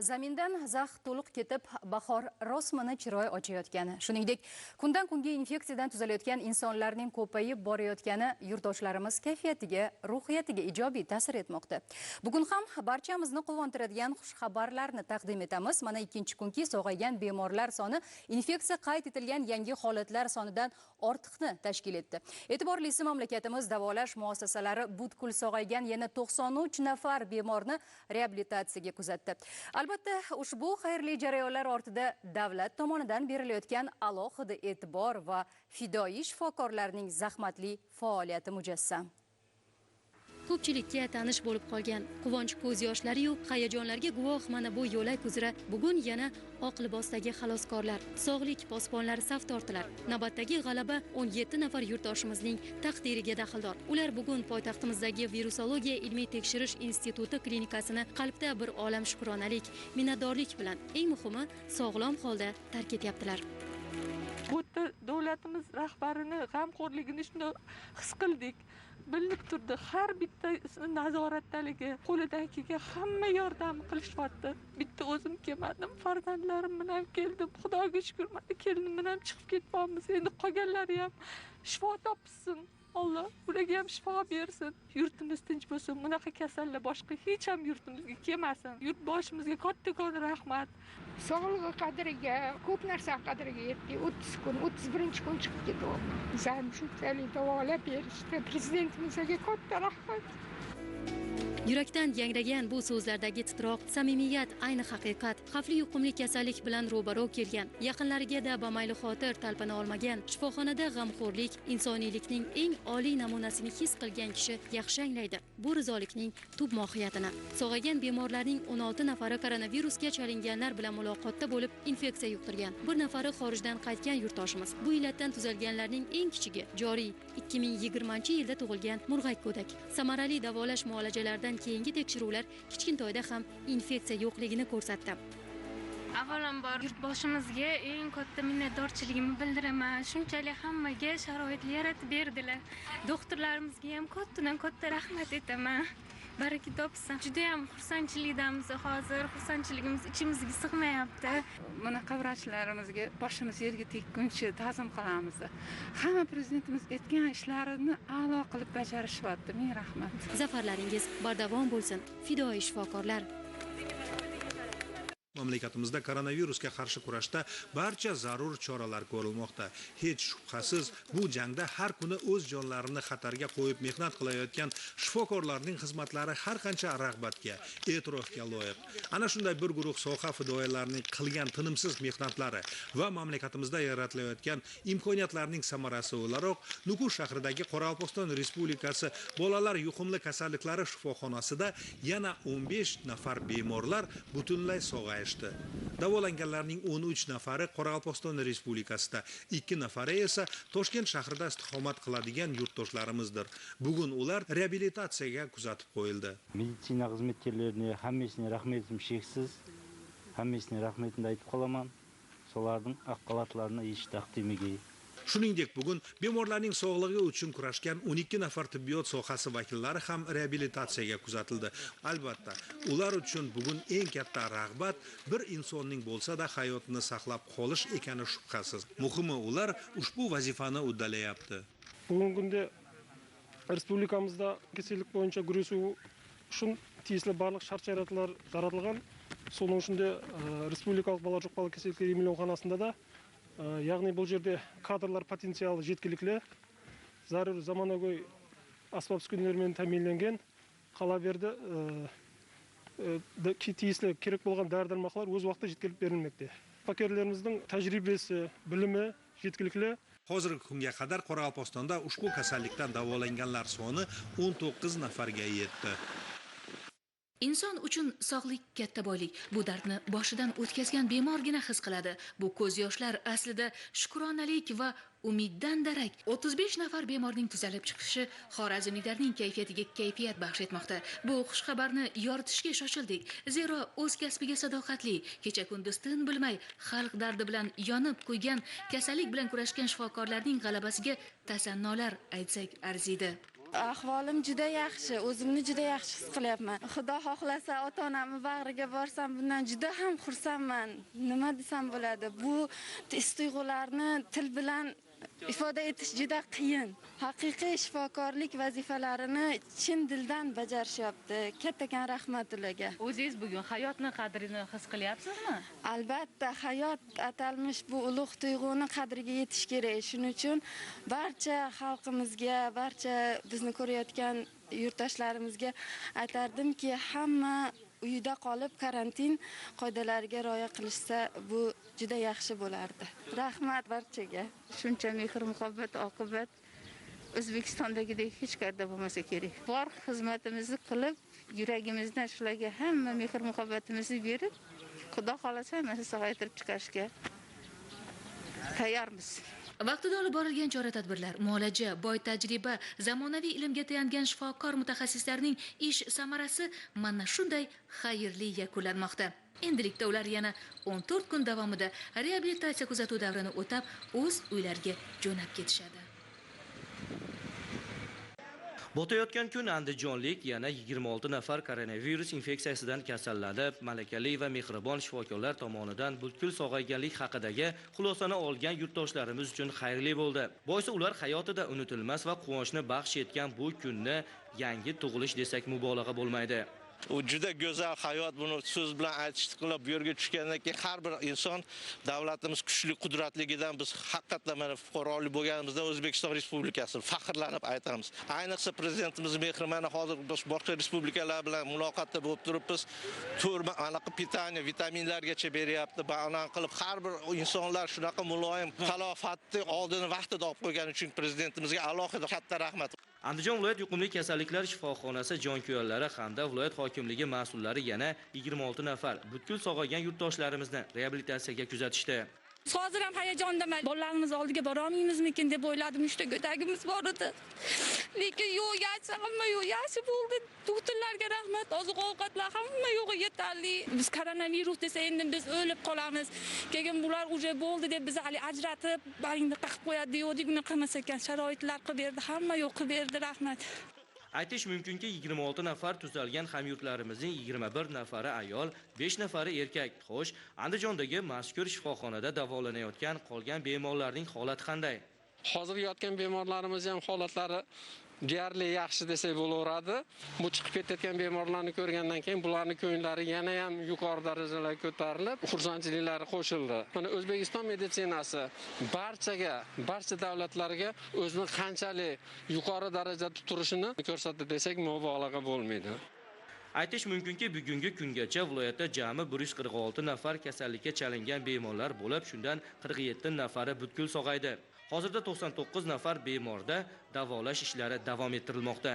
zamindan zax to'liq ketib bahor rosmana chiroy ochayotgani shuningdek kundan kunga infeksiyadan tuzalayotgan insonlarning ko'payib borayotgani yurtdoshlarimiz kayfiyatiga ruhiyatiga ijobiy ta'sir etmoqda. Bugun ham barchamizni quvontiradigan xushxabarlarni taqdim etamiz. Mana ikkinchi kunki sog'aygan bemorlar soni infeksiya qayd etilgan yangi holatlar sonidan ortiqni tashkil etdi. E'tiborlisi mamlakatimiz davolash muassasalari butkul sog'aygan yana 93 nafar bemorni reabilitatsiyaga kuzatdi. Albatta ushbu xayrli jarayonlar ortida davlat tomonidan berilayotgan alohida e'tibor va fidoyi shifokorlarning zahmatli faoliyati mujassam. Ko'pchilikka tanish bo'lib qolgan quvonch ko'z yoshlariyu hayajonlarga guvoh mana bu yo'lak uzra bugun yana oq libosdagi xaloskorlar sog'lik posbonlari saf tortilar. Navbatdagi g'alaba 17 nafar yurtdoshimizning taqdiriga daxldor. Ular bugun poytaxtimizdagi virusologiya ilmiy tekshirish instituti klinikasini qalbda bir olam shukronalik minnatdorlik bilan eng muhimi sog'lom holda tark etyaptilar. Bu yerda davlatimiz rahbarini g'amxo'rligini shunday his qildik. Bilinib turdi. Har bittasini nazoratdaligi qo'lidan kelgan hamma yordam qilishyapti. Bitta o'zim kelmadim farzandlarim bilan keldim xudoga shukur mana kelinim bilan chiqib ketyapmiz endi qolganlari ham shifo topsin. Alloh ularga ham shifo bersin. Yurtimiz tinch bo'lsin. Bunaqa kasallar boshqa hech ham yurtimizga kelmasin. Yurt boshimizga kattakon rahmat. Sog'lig'i qadriga ko'p narsa qadriga yetdik o'ttiz kun o'ttiz birinchi kun chiqib ketyapman bizani shunchalik davolab berishdi prezidentimizga katta rahmat. Yurakdan yangragan bu so'zlardagi titroq samimiyat ayni haqiqat xavfli yuqumli kasallik bilan ro'baro kelgan. Yaqinlariga da bamayli xotir talpana olmagan. Shifoxonada g'amxo'rlik insoniylikning eng oliy namunasini his qilgan kishi yaxshi anglaydi. Bu rizolikning tub mohiyatini. Sog'aygan bemorlarning 16 nafari koronavirusga chalinganlar bilan muloqotda bo'lib infeksiya yuqtirgan. Bir nafari xorijdan qaytgan yurtdoshimiz. Bu illatdan tuzalganlarning eng kichigi joriy 2020 yilda tug'ilgan murg'ak go'dak samarali davolash muolajalaridan keyingi tekshiruvlar kichkintoyda ham infeksiya yo'qligini ko'rsatdi. Avvalambor yurtboshimizga eng katta minnatdorchiligimni bildiraman. Shunchalik hammaga sharoitni yaratib berdilar. Doktorlarimizga ham kattadan katta rahmat aytaman. Baraka topsin. Judayam xursandchilikdamiz hozir xursandchiligimiz ichimizga sig'mayapti. Bunaqa vrachlarimizga boshimiz yerga tekkuncha ta'zim qilamiz. Hamma prezidentimiz aytgan ishlarini a'lo qilib bajarishyapti ming rahmat. Zafarlaringiz bardavom bo'lsin. Fidoyi shifokorlar mamlakatimizda koronavirusga qarshi kurashda barcha zarur choralar ko'rilmoqda. Hech shubhasiz bu jangda har kuni o'z jonlarini xatarga qo'yib mehnat qilayotgan shifokorlarning xizmatlari har qancha rag'batga e'tirofga loyiq. Ana shunday bir guruh soha fidoyilarining qilgan tinimsiz mehnatlari va mamlakatimizda yaratilayotgan imkoniyatlarning samarasi o'laroq nukus shahridagi qoraqalpog'iston respublikasi bolalar yuqumli kasalliklari shifoxonasida yana 15 nafar bemorlar butunlay sog'aydi. Davolanganlarning 13 nafari qoraqalpog'iston respublikasida ikki nafari esa toshkent shahrida istiqomat qiladigan yurtdoshlarimizdir bugun ular reabilitatsiyaga kuzatib qo'yildi. Meditsina xizmatkorlariga hammasiga rahmatim cheksiz hammasiga rahmatimni aytib qolaman. Solarning aq xalatlarini yechish taqdimiga shuningdek bugun bemorlarning sog'lig'i uchun kurashgan 12 nafar tibbiyot sohasi vakillari ham reabilitatsiyaga kuzatildi. Albatta ular uchun bugun eng katta rag'bat bir insonning bo'lsa-da hayotini saqlab qolish ekani shubhasiz. Muhimi ular ushbu vazifani uddalayapti. Bugungi kunda respublikamizda kasallik bo'yicha kurashuv uchun tegishli barliq shart sharoitlar yaratilgan. Соның ішінде республикалық бала жұқпалы кеселдер емханасында да яғни бұл жерде кадрлар потенциалы жеткілікті. Зарur заманауи аспап үскендермен тәмінленген қала берді тиісті керек болған дәрі дәрмақлар өз уақытта жеткізіліп берілмекте. Пакерлеріміздің тәжірибесі білімі жеткілікті. Hozirgi kunga qadar qoraqalpog'istonda ushbu kasallikdan davolanganlar soni 19 nafarga yetdi inson uchun sog'lik katta boylik. Bu dardni boshidan o'tkazgan bemorgina his qiladi. Bu ko'z yoshlar aslida shukronalik va umiddan darak. 35 nafar bemorning tuzalib chiqishi xorazmliklarning kayfiyatiga kayfiyat baxsh etmoqda. Bu xushxabarni yoritishga shoshildik. Zero o'z kasbiga sadoqatli kecha kunduz tin bilmay xalq dardi bilan yonib kuygan kasallik bilan kurashgan shifokorlarning g'alabasiga tasannolar aytsak arziydi. Ahvolim juda yaxshi o'zimni juda yaxshi his qilyapman. Xudo xohlasa ota onamni bag'riga borsam bundan juda ham xursandman. Nima desam bo'ladi? Bu his tuyg'ularni til bilan ifoda etish juda qiyin. Haqiqiy shifokorlik vazifalarini chin dildan bajarishyapti. Kattakon rahmat ularga o'zingiz bugun hayotni qadrini his qilyapsizmi? Albatta hayot atalmish bu ulug' tuyg'uni qadriga yetish kerak. Shuning uchun barcha xalqimizga barcha bizni ko'rayotgan yurtdoshlarimizga aytardimki hamma uyida qolib karantin qoidalariga rioya qilishsa bu juda yaxshi bo'lardi. Rahmat barchaga. Shuncha mehr muhabbat oqibat. O'zbekistondagidek hech qayerda bo'lmasa kerak. Bor xizmatimizni qilib yuragimizdan shularga hamma mehr muhabbatimizni berib xudo xohlasa hammasini sog'aytirib chiqarishga tayyormiz. Vaqtida olib borilgan chora tadbirlar muolaja boy tajriba zamonaviy ilmga tayangan shifokor mutaxassislarning ish samarasi mana shunday xayrli yakunlanmoqda. Endilikda ular yana 14 kun davomida reabilitatsiya kuzatuv davrini o'tab o'z uylariga jo'nab ketishadi. Botayotgan kun andijonlik yana 26 nafar koronavirus infeksiyasidan kasallanib, malakali va mehribon shifokorlar tomonidan butkul sog'ayganlik haqidagi xulosani olgan yurtdoshlarimiz uchun xayrli bo'ldi. Boisi ular hayotida unutilmas va quvonchni baxsh etgan bu kunni yangi tug'ilish desak mubolag'a bo'lmaydi. U juda go'zal hayot buni so'z bilan aytish qilib bu yerga tushgandan keyin har bir inson davlatimiz kuchli qudratligidan biz haqiqatdan mana fuqarolik bo'lganimizdan O'zbekiston Respublikasi faxrlanib aytamiz. Ayniqsa prezidentimiz mehri mana hozir biz boshqa respublikalar bilan muloqotda bo'lib turibmiz. to'rt anaqa pitaniya, vitaminlargacha beryapti. Banan qilib har bir insonlar shunaqa muloyim talofatni oldini vaqtida olib qo'ygani uchun prezidentimizga alohida katta rahmat. Andijon viloyat yuqumli kasalliklar shifoxonasi jonkuyarlari hamda viloyat hokimligi mas'ullari yana 26 nafar butkul sog'aygan yurtdoshlarimizni reabilitatsiyaga kuzatishdi. Hozir ham hayajondaman bolalarimiz oldiga borolmaymizmikin deb o'yladim. Uchta go'dagimiz bor edi. Lekin yo'q yaxshi hamma yo'q. Yaxshi bo'ldi. Doktorlarga rahmat. Oziq ovqatlar hamma yo'g'i yetarli. Biz koronavirus desa endi biz o'lib qolamiz. Keyin bular уже bo'ldi deb bizni hali ajratib baringni qaqib qo'yadi degandik unaqa emas ekan. Sharoitlar qilib berdi hamma yo'q qilib berdi. Rahmat. Aytish mumkinki 26 nafar tuzalgan hamyurtlarimizning 21 nafari ayol, 5 nafari erkak. Xo'sh, Andijondagi mazkur shifoxonada davolanayotgan qolgan bemorlarning holati qanday? hozir yotgan bemorlarimiz ham holatlari deyarli yaxshi desak bo'laveradi. Bu chiqib ketayotgan bemorlarni ko'rgandan keyin bularni ko'ngillari yana ham yuqori darajalarga ko'tarilib xursandchiliklari qo'shildi. Mana o'zbekiston meditsinasi barchaga barcha davlatlarga o'zini qanchalik yuqori darajada turishini ko'rsatdi desak mubolag'a bo'lmaydi. Aytish mumkinki, bugungi kungacha viloyatda jami 146 nafar kasallikka chalingan bemorlar bo'lib, shundan 47 nafari butkul sog'aydi. Hozirda 99 nafar bemorda davolash ishlari davom ettirilmoqda.